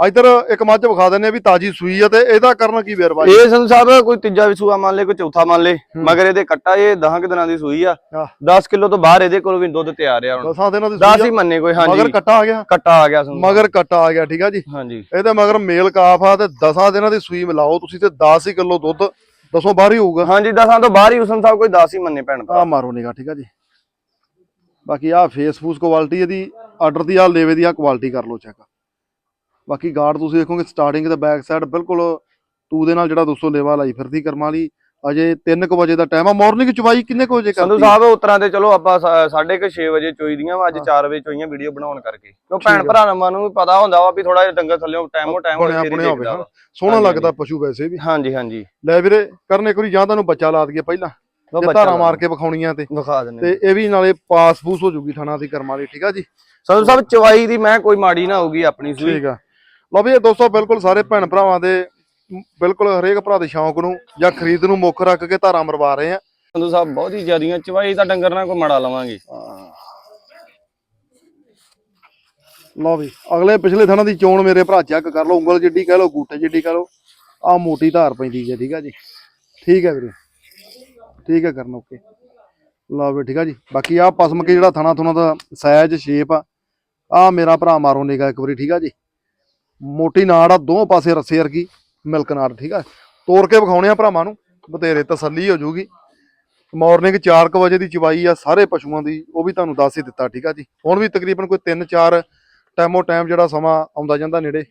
ਇੱਧਰ ਇੱਕ ਮੱਝ ਵਿਖਾ ਦਿੰਨੇ ਆ ਵੀ ਤਾਜੀ ਸੂਈ ਆ ਤੇ ਇਹਦਾ ਕਰਨ ਕੀ ਵੇਰਵਾ ਇਹ ਸੰਧੂ ਸਾਹਿਬ ਕੋਈ ਤੀਜਾ ਵੀ ਸੂਆ ਮੰਨ ਲੇ ਕੋਈ ਚੌਥਾ ਮੰਨ ਲੇ ਮਗਰ ਇਹਦੇ ਕੱਟਾ ਇਹ 10 ਕਿ ਦਿਨਾਂ ਦੀ ਸੂਈ ਆ। ਆਹ। 10 ਕਿਲੋ ਤੋਂ ਬਾਹਰ ਇਹਦੇ ਕੋਲ ਵੀ ਦੁੱਧ ਤਿਆਰ ਆ ਹੁਣ। ਦਸਾਂ ਦਿਨਾਂ ਦੀ 10 ਹੀ ਮੰਨੇ ਕੋਈ ਆ ਮਗਰ ਹਾਂਜੀ ਕੱਟਾ ਆ ਗਿਆ? ਕੱਟਾ ਆ ਗਿਆ ਸੰਧੂ ਮਗਰ ਕੱਟਾ ਆ ਗਿਆ ਠੀਕ ਆ ਜੀ? ਹਾਂਜੀ। ਇਹਦੇ ਮਗਰ ਮੇਲ ਕਾਫ ਆ ਤੇ ਦਸਾਂ ਦਿਨਾਂ ਦੀ ਸੂਈ ਮਿਲਾਓ ਤੁਸੀਂ ਤੇ 10 ਹੀ ਕਿਲੋ ਦੁੱਧ ਦਸੋਂ ਬਾਹਰ ਹੀ ਹੋਊਗਾ। ਹਾਂਜੀ 10 ਤੋਂ ਬਾਹਰ ਹੀ ਹੁਸਨ ਸਾਹਿਬ ਕੋਈ 10 ਹੀ ਮੰਨੇ ਭੈਣ ਭਰਾ। ਆ ਮਾਰੋ ਨਿਗਾ ਠੀਕ ਆ ਜੀ। ਬਾਕੀ ਆ ਫੇਸਬੁੱਕ ਕੁਆਲਿਟੀ ਇਹਦੀ ਆਰਡਰ ਦੀ ਆ ਲੇਵੇ ਦੀ ਆ ਕੁਆਲਿਟੀ ਕਰ ਲਓ ਚੈੱਕ ਬਾਕੀ ਗਾਰਡ ਤੁਸੀਂ ਦੇਖੋਗੇ ਸਟਾਰਟਿੰਗ ਤੇ ਬੈਕ ਸਾਈਡ ਬਿਲਕੁਲ ਟੂ ਦੇ ਨਾਲ ਜਿਹੜਾ ਦੋਸਤੋ ਲੇਵਾ ਲਾਈ ਫਿਰਦੀ ਕਰਮਾਂ ਲਈ। ਅਜੇ 3:00 ਵਜੇ ਦਾ ਟਾਈਮ ਆ। ਮਾਰਨਿੰਗ ਚਵਾਈ ਕਿੰਨੇ ਕੁ ਵਜੇ ਸੰਧੂ ਕਰਦੀ ਸਾਹਿਬ ਉਤਰਾਂ ਤੇ ਚਲੋ ਆਪਾਂ 6:30 ਵਜੇ ਚੋਈਦੀਆਂ ਵਾ ਅੱਜ 4 ਵਜੇ ਚੋਈਆਂ ਵੀਡੀਓ ਬਣਾਉਣ ਕਰਕੇ। ਕਿਉਂ ਭੈਣ ਭਰਾ ਨੂੰ ਵੀ ਪਤਾ ਹੁੰਦਾ ਵਾ ਵੀ ਥੋੜਾ ਜਿਹਾ ਡੰਗਰ ਥੱਲੇ ਟਾਈਮੋ ਟਾਈਮ ਹੋਵੇ ਨਾ। ਸੋਹਣਾ ਲੱਗਦਾ ਪਸ਼ੂ ਵੈਸੇ ਵੀ। ਹਾਂਜੀ ਹਾਂਜੀ। ਲੈ ਵੀਰੇ ਕਰਨ ਇੱਕ ਵਾਰੀ ਜਾਂ ਤੁਹਾਨੂੰ ਬੱਚਾ ਲਾ ਦਈਏ ਪਹਿਲਾਂ। ਜੇ ਧਾਰਾਂ ਮਾਰ ਕੇ ਵਿਖਾਉਣੀਆਂ ਤੇ। ਵਿਖਾ ਦਿੰਦੇ ਤੇ ਇਹ ਵੀ ਨਾਲੇ ਪਾਸ ਫੂਸ ਹੋ ਜੂਗੀ ਥਾਣਾ ਦੀ ਕਰਮਾਂ ਲਈ ਠੀਕ ਆ ਜੀ? ਸੰਧੂ ਸਾਹਿਬ ਚਵਾਈ ਦੀ ਮੈਂ ਕੋਈ ਮਾੜੀ ਨਾ ਹੋਊਗੀ ਆਪਣੀ ਸੂਈ ਠੀਕ ਆ। ਲਓ ਵੀ ਇਹ ਦੋਸਤੋ ਬਿਲਕੁਲ ਸਾਰੇ ਭੈਣ ਭਰਾਵਾਂ ਦੇ ਬਿਲਕੁਲ ਹਰੇਕ ਭਰਾ ਦੇ ਸ਼ੌਂਕ ਨੂੰ ਜਾਂ ਖਰੀਦ ਨੂੰ ਮੁੱਖ ਰੱਖ ਕੇ ਧਾਰਾਂ ਮਰਵਾ ਰਹੇ ਆ। ਸੰਧੂ ਸਾਹਿਬ ਬਹੁਤ ਹੀ ਜ਼ਿਆਦੀਆਂ ਚਵਾਈ ਤਾਂ ਡੰਗਰ ਨਾਲ ਕੋਈ ਮਾੜਾ ਲਵਾਂਗੇ। ਲਓ ਵੀ ਅਗਲੇ ਪਿਛਲੇ ਥਾਣਾ ਦੀ ਚੋਣ ਮੇਰੇ ਭਰਾ ਚੈੱਕ ਕਰ ਲਓ ਉਂਗਲ ਜਿੱਡੀ ਕਹਿ ਲਓ ਗੂਠੇ ਜਿੱਡੀ ਕਹਿ ਲਓ ਆ ਮੋਟੀ ਧਾਰ ਪੈਂਦੀ ਹੈ ਠੀਕ ਆ ਜੀ? ਠੀਕ ਹੈ ਵੀਰੇ। ਠੀਕ ਹੈ ਕਰਨ ਓਕੇ। ਲਓ ਵੀ ਠੀਕ ਆ ਜੀ? ਬਾਕੀ ਆ ਪਸਮ ਕੇ ਜਿਹੜਾ ਥਾਣਾ ਥੁਣਾ ਦਾ ਸਾਈਜ਼ ਸ਼ੇਪ ਆ ਆ ਮੇਰਾ ਭਰਾ ਮਾਰੋ ਨਿਗਾ ਇੱਕ ਵਾਰੀ ਠੀਕ ਆ ਜੀ? ਮੋਟੀ ਨਾੜ ਆ, ਦੋਹਾਂ ਪਾਸੇ ਰੱਸੇ ਵਰਗੀ, ਮਿਲਕ ਨਾੜ, ਠੀਕ ਆ? ਤੋੜ ਕੇ ਵਿਖਾਉਣੇ ਆ ਭਰਾਵਾਂ ਨੂੰ ਬਤੇਰੇ ਤਸੱਲੀ ਹੋ ਜਾਊਗੀ। ਮਾਰਨਿੰਗ 4:00 ਵਜੇ ਦੀ ਚਵਾਈ ਆ, ਸਾਰੇ ਪਸ਼ੂਆਂ ਦੀ, ਉਹ ਵੀ ਤੁਹਾਨੂੰ ਦੱਸ ਹੀ ਦਿੱਤਾ, ਠੀਕ ਆ ਜੀ? ਹੁਣ ਵੀ ਤਕਰੀਬਨ ਕੋਈ 3-4 ਟਾਈਮੋ ਟਾਈਮ ਜਿਹੜਾ ਸਮਾਂ ਆਉਂਦਾ ਜਾਂਦਾ ਨੇੜੇ।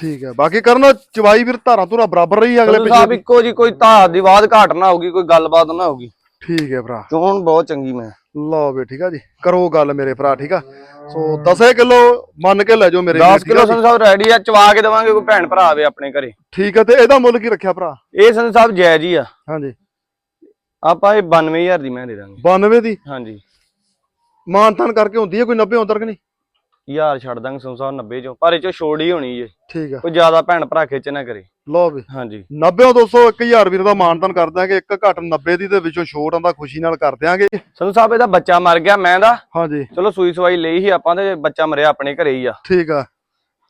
ਠੀਕ ਹੈ। ਬਾਕੀ ਕਰਨ ਚਵਾਈ ਵੀਰ ਧਾਰਾਂ ਧੁਰਾ ਬਰਾਬਰ ਰਹੀ ਅਗਲੇ ਸੰਧੂ ਸਾਹਿਬ ਪਿੱਛੇ ਇੱਕੋ ਜੀ ਕੋਈ ਧਾਰ ਦੀ ਬਾਤ ਘਾਟ ਨਾ ਹੋਊਗੀ ਕੋਈ ਗੱਲਬਾਤ ਨਾ ਹੋਊਗੀ। ਠੀਕ ਹੈ ਭਰਾ। ਚੋਣ ਬਹੁਤ ਚੰਗੀ ਮੈਂ। ਲਓ ਵੀ ਠੀਕ ਆ ਜੀ। ਕਰੋ ਗੱਲ ਮੇਰੇ ਭਰਾ ਠੀਕ ਆ। ਸੋ 10 ਕਿਲੋ ਮੰਨ ਕੇ ਲੈ ਜਾਓ ਮੇਰੇ 10 ਵੀਰ, ਠੀਕ ਕਿਲੋ ਆ ਜੀ? ਸੰਧੂ ਸਾਹਿਬ ਰੈਡੀ ਆ ਚਵਾ ਕੇ ਦੇਵਾਂਗੇ ਕੋਈ ਭੈਣ ਭਰਾ ਆਵੇ ਆਪਣੇ ਘਰੇ। ਠੀਕ ਹੈ ਤੇ ਇਹਦਾ ਮੁੱਲ ਕੀ ਰੱਖਿਆ ਭਰਾ? ਇਹ ਸੰਧੂ ਸਾਹਿਬ ਜਾਇਜ਼ ਹੀ ਆ। ਹਾਂਜੀ। ਆਪਾਂ ਇਹ 92000 ਦੀ ਮੈਂ ਦੇ ਦਾਂਗੇ। 92 ਦੀ? ਹਾਂਜੀ। ਮਾਨਤਾਨ ਕਰਕੇ ਹੁੰਦੀ ਹੈ ਕੋਈ 90 ਹੁੰਦਰ ਕਿ ਨਹੀਂ? ਹਜ਼ਾਰ ਛੱਡ ਦਾਂਗੇ ਸਾਹਿਬ 90 ਚੋਂ ਪਰ ਇਹ ਚੋਂ ਛੋੜ ਹੀ ਹੋਣੀ ਜੇ। ਠੀਕ ਆ। ਕੋਈ ਜ਼ਿਆਦਾ ਭੈਣ ਭਰਾ ਖਿੱਚ ਨਾ ਕਰੇ। ਲਓ ਵੀ। ਹਾਂਜੀ। 90 200 1000 ਵੀਰ ਦਾ ਮਾਨਤਾਨ ਕਰ ਦਾਂਗੇ ਇੱਕ ਘੱਟ 90 ਦੀ ਦੇ ਵਿੱਚੋਂ ਛੋਟ ਆਂਦਾ ਖੁਸ਼ੀ ਨਾਲ ਕਰ ਦਿਆਂਗੇ। ਸੰਧੂ ਸਾਹਿਬ ਇਹਦਾ ਬੱਚਾ ਮਰ ਗਿਆ ਮੈਂ ਦਾ। ਹਾਂਜੀ। ਚਲੋ ਸੂਈ ਸਵਾਈ ਲਈ ਸੀ ਆਪਾਂ ਤੇ ਬੱਚਾ ਮਰਿਆ ਆਪਣੇ ਘਰੇ ਹੀ ਆ। ਠੀਕ ਆ।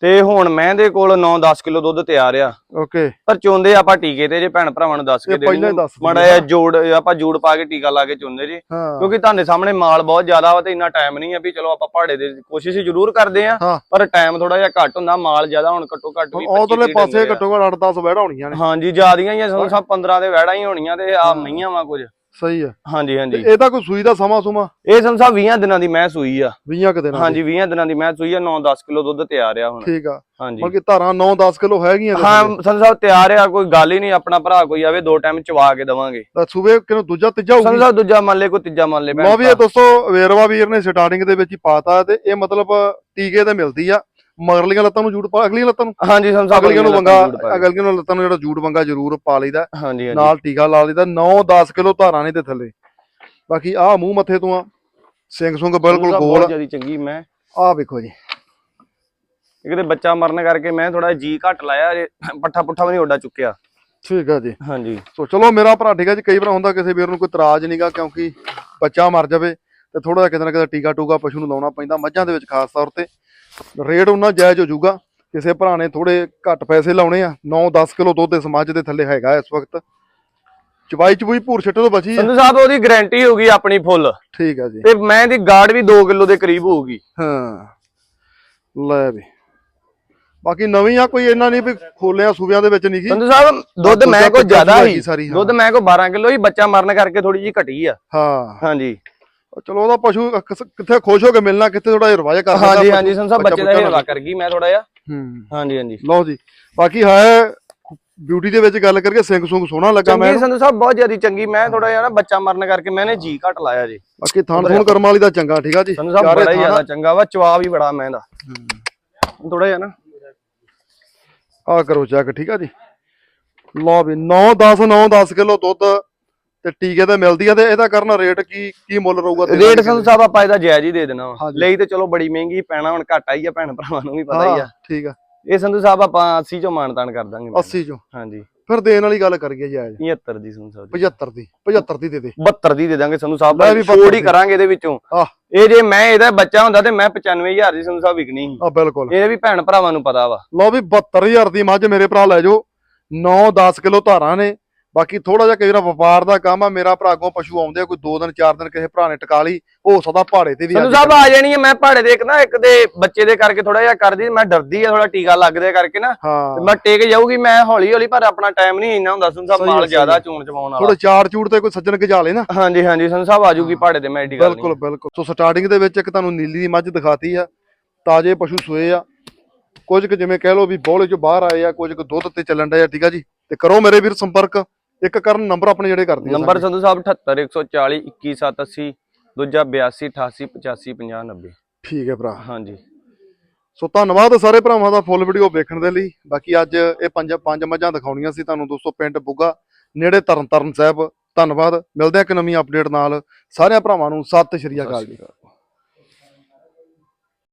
ਤੇ ਹੁਣ ਮੈਂ ਦੇ ਕੋਲ 9-10 ਕਿਲੋ ਦੁੱਧ ਤਿਆਰ ਆ। ਓਕੇ। ਪਰ ਚੋਂਦੇ ਆਪਾਂ ਟੀਕੇ ਤੇ ਜੇ ਭੈਣ ਭਰਾਵਾਂ ਨੂੰ ਦੱਸ ਕੇ ਦੇਣੀ ਮੜਾ ਜਿਹਾ ਜੋੜ ਆਪਾਂ ਜੂੜ ਪਾ ਕੇ ਟੀਕਾ ਲਾ ਕੇ ਚੁੰਦੇ ਜੀ। ਕਿਉਂਕਿ ਤੁਹਾਡੇ ਸਾਹਮਣੇ ਮਾਲ ਬਹੁਤ ਜ਼ਿਆਦਾ ਵਾ ਤੇ ਇੰਨਾ ਟਾਈਮ ਨਹੀਂ ਆ ਵੀ ਚਲੋ ਆਪਾਂ ਪਹਾੜੇ ਦੇ ਕੋਸ਼ਿਸ਼ ਜ਼ਰੂਰ ਕਰਦੇ ਆ। ਪਰ ਟਾਈਮ ਥੋੜਾ ਜਿਹਾ ਘੱਟ ਹੁੰਦਾ ਮਾਲ ਜ਼ਿਆਦਾ ਹੁਣ ਘੱਟੋ ਘੱਟ ਵੀ 25 ਉਧਰਲੇ ਪਾਸੇ। ਘੱਟੋ ਘੱਟ 8-10 ਵਹਿੜਾ ਹੋਣੀਆਂ ਨੇ। ਹਾਂਜੀ ਜਿਆਦੀਆਂ ਹੀ ਆ ਸਾਨੂੰ ਸਭ 15 ਦੇ ਵਹਿੜਾ ਹੀ ਹੋਣੀਆਂ ਤੇ ਆ ਮਈਆਂ ਵਾ ਕੁਝ। ਸਹੀ ਆ। ਹਾਂਜੀ ਤੇ ਹਾਂਜੀ ਇਹਦਾ ਕੋਈ ਸੂਈ ਦਾ ਸਮਾਂ ਸੁਮਾ? ਇਹ ਸਾਹਿਬ 20 ਦਿਨਾਂ ਦੀ ਮੈਂ ਸੂਈ ਆ। 20 ਕਿ ਦਿਨਾਂ? ਹਾਂਜੀ 20 ਦਿਨਾਂ ਦੀ ਮੈਂ ਸੂਈ ਆ 9-10 ਕਿਲੋ ਦੁੱਧ ਤਿਆਰ ਆ ਹੁਣ। ਠੀਕ ਆ। ਹਾਂਜੀ। ਮਤਲਬ ਕਿ ਧਾਰਾਂ 9-10 ਕਿਲੋ ਹੈਗੀਆਂ ਹਾਂ ਸਾਹਿਬ ਤਿਆਰ ਆ ਕੋਈ ਗੱਲ ਹੀ ਨਹੀਂ ਆਪਣਾ ਭਰਾ ਕੋਈ ਆਵੇ ਦੋ ਟਾਈਮ ਚਵਾ ਕੇ ਦਵਾਂਗੇ। ਤਾਂ ਸੂਬੇ ਕਿਨੂੰ ਦੂਜਾ ਤੀਜਾ ਹੋਊਗੀ? ਸਾਹਿਬ ਦੂਜਾ ਮੰਨ ਲੈ ਕੋਈ ਤੀਜਾ ਮੰਨ ਲੈ ਲਓ ਵੀ ਇਹ ਦੋਸਤੋ ਵੇਰਵਾ ਵੀਰ ਨੇ ਸਟਾਰਟਿੰਗ ਦੇ ਵਿੱਚ ਹੀ ਪਾਤਾ ਤੇ ਇਹ ਮਤਲਬ ਟੀਕੇ ਤੇ ਮਿਲਦੀ ਆ। ਮਗਰਲੀਆਂ ਲੱਤਾਂ ਨੂੰ ਜੂੜ ਪਾ ਅਗਲੀਆਂ ਲੱਤਾਂ ਨੂੰ। ਹਾਂਜੀ ਸਾਹਿਬ ਅਗਲੀਆਂ ਨੂੰ ਕੇ। ਅਗਲੀਆਂ ਨੂੰ ਲੱਤਾਂ ਨੂੰ ਜਿਹੜਾ ਜੂੜ ਵੰਗਾ ਜ਼ਰੂਰ ਪਾ ਲਈਦਾ। ਹਾਂਜੀ ਨਾਲ ਟੀਕਾ ਲਾ ਲਈਦਾ 9-10 ਕਿਲੋ ਧਾਰਾਂ ਨੇ ਤੇ ਥੱਲੇ। ਬਾਕੀ ਆਹ ਮੂੰਹ ਮੱਥੇ ਤੋਂ ਆ। ਸਿੰਘ ਸੁੰਗ ਬਿਲਕੁਲ ਬਹੁਤ ਗੋਲ ਜ਼ਿਆਦੀ ਚੰਗੀ ਮੈਂ। ਆਹ ਵੇਖੋ ਜੀ। ਇੱਕ ਤੇ ਬੱਚਾ ਮਰਨ ਕਰਕੇ ਮੈਂ ਥੋੜਾ ਜੀ ਘੱਟ ਲਾਇਆ ਪੱਠਾ ਪੁੱਠਾ ਵੀ ਨਹੀਂ ਓਡਾ ਚੁੱਕਿਆ। ਠੀਕ ਆ ਜੀ। ਹਾਂਜੀ। ਸੋ ਚਲੋ ਮੇਰਾ ਭਰਾ ਠੀਕ ਆ ਜੀ ਕਈ ਵਾਰ ਹੁੰਦਾ ਕਿਸੇ ਵੀਰ ਨੂੰ ਕੋਈ ਇਤਰਾਜ਼ ਨਹੀਂਗਾ ਕਿਉਂਕਿ ਬੱਚਾ ਮਰ ਜਾਵੇ ਤੇ ਥੋੜਾ ਜਿਹਾ ਕਿਤੇ ਨਾ ਕਿਤੇ ਟੀਕਾ ਟੂਗਾ ਪਸ਼ੂ ਨੂੰ ਲਾਉਣਾ ਪੈਂਦਾ ਮੱਝਾਂ ਦੇ ਵਿੱਚ ਖਾਸ ਤੌਰ ਤੇ। ਰੇਟ ਉਹਨਾਂ ਜਾਇਜ਼ ਹੋ ਜਾਊਗਾ। ਕਿਸੇ ਭਰਾ ਨੇ ਥੋੜੇ ਘੱਟ ਪੈਸੇ ਲਾਉਣੇ ਆ। 9-10 ਕਿਲੋ ਦੁੱਧ ਇਸ ਮੱਝ ਦੇ ਥੱਲੇ ਹੈਗਾ ਇਸ ਵਕਤ। ਚਵਾਈ ਚਬੂਈ ਭੂਰ ਛੱਟੇ ਤੋਂ ਬਚੀ ਸੰਧੂ ਸਾਹਿਬ ਉਹਦੀ ਗਾਰੰਟੀ ਹੋਊਗੀ ਆਪਣੀ ਫੁੱਲ ਠੀਕ ਆ ਜੀ। ਤੇ ਮੈਂ ਦੀ ਗਾਰਡ ਵੀ 2 ਕਿਲੋ ਦੇ ਕਰੀਬ ਹੋਊਗੀ। ਹਾਂ। ਲੈ ਵੀ। ਬਾਕੀ ਨਵੀਂ ਆ ਕੋਈ ਇੰਨਾ ਨਹੀਂ ਵੀ ਖੋਲਿਆ ਸੂਬਿਆਂ ਦੇ ਵਿੱਚ ਨਹੀਂ ਗਈ ਸੰਧੂ ਸਾਹਿਬ ਦੁੱਧ ਮੈਂ ਕੋ ਜ਼ਿਆਦਾ ਹੈਗੀ ਹਾਂ। ਦੁੱਧ ਮੈਂ ਕੋ 12 ਕਿਲੋ ਹੀ ਬੱਚਾ ਮਰਨ ਕਰਕੇ ਥੋੜੀ ਜੀ ਘਟੀ ਆ। ਹਾਂ। ਹਾਂਜੀ। ਚਲੋ ਉਹਦਾ ਪਸ਼ੂ ਕਿਸ- ਕਿੱਥੇ ਖੁਸ਼ ਹੋ ਕੇ ਮਿਲਣਾ ਕਿੱਥੇ ਥੋੜਾ ਜਿਹਾ ਰਵਾਜ ਕਰ ਦਿੰਦਾ ਹਾਂਜੀ। ਹਾਂਜੀ ਸੰਧੂ ਸਾਹਿਬ ਬੱਚਾ ਦਾ ਹੇਵਾ ਕਰ ਗਈ ਮੈਂ ਥੋੜਾ ਜਿਹਾ। ਹੂੰ। ਹਾਂਜੀ ਹਾਂਜੀ। ਲਓ ਜੀ ਬਾਕੀ ਹੈ ਬਿਊਟੀ ਦੇ ਵਿੱਚ ਗੱਲ ਕਰਕੇ ਸਿੰਘ ਸੁੰਗ ਸੋਹਣਾ ਲੱਗਾ ਮੈਂ ਚੰਗੀ ਸੰਧੂ ਸਾਹਿਬ ਬਹੁਤ ਜ਼ਿਆਦਾ ਚੰਗੀ ਮੈਂ ਥੋੜਾ ਜਿਹਾ ਨਾ ਬੱਚਾ ਮਰਨ ਕਰਕੇ ਮੈਨੇ ਜੀ ਘਟ ਲਾਇਆ ਜੀ। ਬਾਕੀ ਥਾਣ ਥੂਣ ਕਰਮ ਵਾਲੀ ਦਾ ਚੰਗਾ ਠੀਕ ਆ ਜੀ? ਸੰਧੂ ਸਾਹਿਬ ਚਾਰੇ ਬੜਾ ਹੀ ਥਾਣ ਆ। ਜ਼ਿਆਦਾ ਚੰਗਾ ਵਾ ਚਵਾ ਵੀ ਬੜਾ ਮੈਂ ਦਾ। ਥੋੜਾ ਜਿਹਾ ਨਾ। ਆ ਕਰੋ ਚੈੱਕ ਠੀਕ ਆ ਜੀ। ਲਓ ਵੀ 9 10 9 10 ਕਿਲੋ ਦੁੱਧ ਤੇ ਟੀਕੇ ਤੇ ਮਿਲਦੀ ਆ ਤੇ ਇਹਦਾ ਕਰਨਾ ਰੇਟ ਕੀ ਕੀ ਮੁੱਲ ਰਹੂਗਾ ਰੇਟ ਸੰਧੂ ਸਾਹਿਬ ਆਪਾਂ ਇਹਦਾ ਜਾਇਜ਼ ਹੀ ਦੇ ਦੇਣਾ। ਲਈ ਤੇ ਚਲੋ ਬੜੀ ਮਹਿੰਗੀ ਪੈਣਾ ਹੁਣ ਘੱਟ ਆਈ ਆ ਭੈਣ ਭਰਾਵਾਂ ਨੂੰ ਵੀ ਪਤਾ ਹੀ ਆ। ਹਾਂ, ਠੀਕ ਆ। ਇਹ ਸੰਧੂ ਸਾਹਿਬ ਆਪਾਂ 80 ਚੋਂ ਮਾਨਤਾਨ ਕਰ ਦਾਂਗੇ 80 ਚੋਂ। ਹਾਂਜੀ। ਫਿਰ ਦੇਣ ਵਾਲੀ ਗੱਲ ਕਰੀਏ ਜਾਇਜ਼। 75 ਦੀ ਸੰਧੂ ਸਾਹਿਬ ਦੀ। 75 ਦੀ 75 ਦੀ ਦੇ ਦੇ। 72 ਦੀ ਦੇ ਦਾਂਗੇ ਸੰਧੂ ਸਾਹਿਬ ਲੈ ਵੀ ਛੋੜ 72 ਹੀ ਕਰਾਂਗੇ ਇਹਦੇ ਵਿੱਚੋਂ। ਆਹ। ਇਹ ਜੇ ਮੈਂ ਇਹਦਾ ਬੱਚਾ ਹੁੰਦਾ ਤੇ ਮੈਂ 95000 ਦੀ ਸੰਧੂ ਸਾਹਿਬ ਵਿਕਣੀ ਸੀ। ਆ ਬਿਲਕੁਲ। ਇਹ ਵੀ ਭੈਣ ਭਰਾਵਾਂ ਨੂੰ ਪਤਾ ਵਾ। ਲਓ ਵੀ 72000 ਦੀ ਮੱਝ ਮੇਰੇ ਭਰਾ ਲੈ ਜਾਓ। 9 10 ਕਿਲੋ ਧਾਰਾਂ ਨੇ। ਬਾਕੀ ਥੋੜਾ ਜਿਹਾ ਕਈ ਵਾਰ ਵਪਾਰ ਦਾ ਕੰਮ ਆ ਮੇਰਾ ਭਰਾ ਅੱਗੋਂ ਪਸ਼ੂ ਆਉਂਦੇ ਕੋਈ 2 ਦਿਨ 4 ਦਿਨ ਕਿਸੇ ਭਰਾ ਨੇ ਟਕਾ ਲਈ ਹੋ ਸਕਦਾ ਪਹਾੜੇ ਤੇ ਵੀ ਸੰਧੂ ਸਾਹਿਬ ਆ ਜਾਣੀ ਹੈ ਮੈਂ ਪਹਾੜੇ ਦੇ ਇੱਕ ਨਾ ਇੱਕ ਦੇ ਬੱਚੇ ਦੇ ਕਰਕੇ ਥੋੜਾ ਜਿਹਾ ਕਰਦੀ ਮੈਂ ਡਰਦੀ ਆ ਥੋੜਾ ਟੀਕਾ ਲੱਗਦੇ ਕਰਕੇ ਨਾ ਮੈਂ ਟੇਕ ਜਾਊਗੀ ਮੈਂ ਹੌਲੀ ਹੌਲੀ ਪਰ ਆਪਣਾ ਟਾਈਮ ਨਹੀਂ ਇੰਨਾ ਹੁੰਦਾ ਸੰਧੂ ਸਾਹਿਬ ਮਾਲ ਜ਼ਿਆਦਾ। ਚੂਣ ਚਵਾਉਣ ਵਾਲਾ। ਥੋੜਾ ਚਾਰ ਚੂੜ ਤੇ ਕੋਈ ਸੱਜਣ ਗਜਾ ਲੇ ਨਾ। ਹਾਂਜੀ ਹਾਂਜੀ ਸੰਧੂ ਸਾਹਿਬ ਆ ਜਾਊਗੀ ਪਹਾੜੇ ਤੇ ਮੈਂ ਐਡੀ ਗੱਲ ਬਿਲਕੁਲ ਬਿਲਕੁਲ। ਸੋ ਸਟਾਰਟਿੰਗ ਦੇ ਵਿੱਚ ਇੱਕ ਤੁਹਾਨੂੰ ਨੀਲੀ ਦੀ ਮੱਝ ਦਿਖਾਤੀ ਆ ਤਾਜੇ ਪਸ਼ੂ ਸੋਏ ਆ। ਕੁਝ ਕੁ ਜਿਵੇਂ ਕਹਿ ਲਓ ਵੀ ਬੋਲੇ ਚੋਂ ਬਾਹਰ ਆਏ ਆ ਕੁਝ ਕੁ ਦੁੱਧ ਤੇ ਚੱਲਣ ਆ ਠੀਕ ਆ ਜੀ? ਤੇ ਕਰੋ ਮੇਰੇ ਵੀਰ ਸੰਪਰਕ। ਇੱਕ ਕਰਨ ਨੰਬਰ ਆਪਣੇ ਜਿਹੜੇ ਕਰਦੇ ਨੰਬਰ ਸੰਧੂ ਸਾਹਿਬ 78 140 21780 ਦੂਜਾ 82 88 85 50 90 ਠੀਕ ਹੈ ਭਰਾ। ਹਾਂਜੀ। ਸੋ ਧੰਨਵਾਦ ਸਾਰੇ ਭਰਾਵਾਂ ਦਾ ਫੁੱਲ ਵੀਡੀਓ ਵੇਖਣ ਦੇ ਲਈ। ਬਾਕੀ ਅੱਜ ਇਹ ਪੰਜ ਪੰਜ ਮੱਝਾਂ ਦਿਖਾਉਣੀਆਂ ਸੀ ਤੁਹਾਨੂੰ ਦੋਸਤੋ ਪਿੰਡ ਬੁੱਗਾ ਨੇੜੇ ਤਰਨਤਾਰਨ ਸਾਹਿਬ। ਧੰਨਵਾਦ। ਮਿਲਦੇ ਆ ਇੱਕ ਨਵੀਂ ਅਪਡੇਟ ਨਾਲ। ਸਾਰਿਆਂ ਭਰਾਵਾਂ ਨੂੰ ਸਤਿ ਸ਼੍ਰੀ ਅਕਾਲ ਜੀ।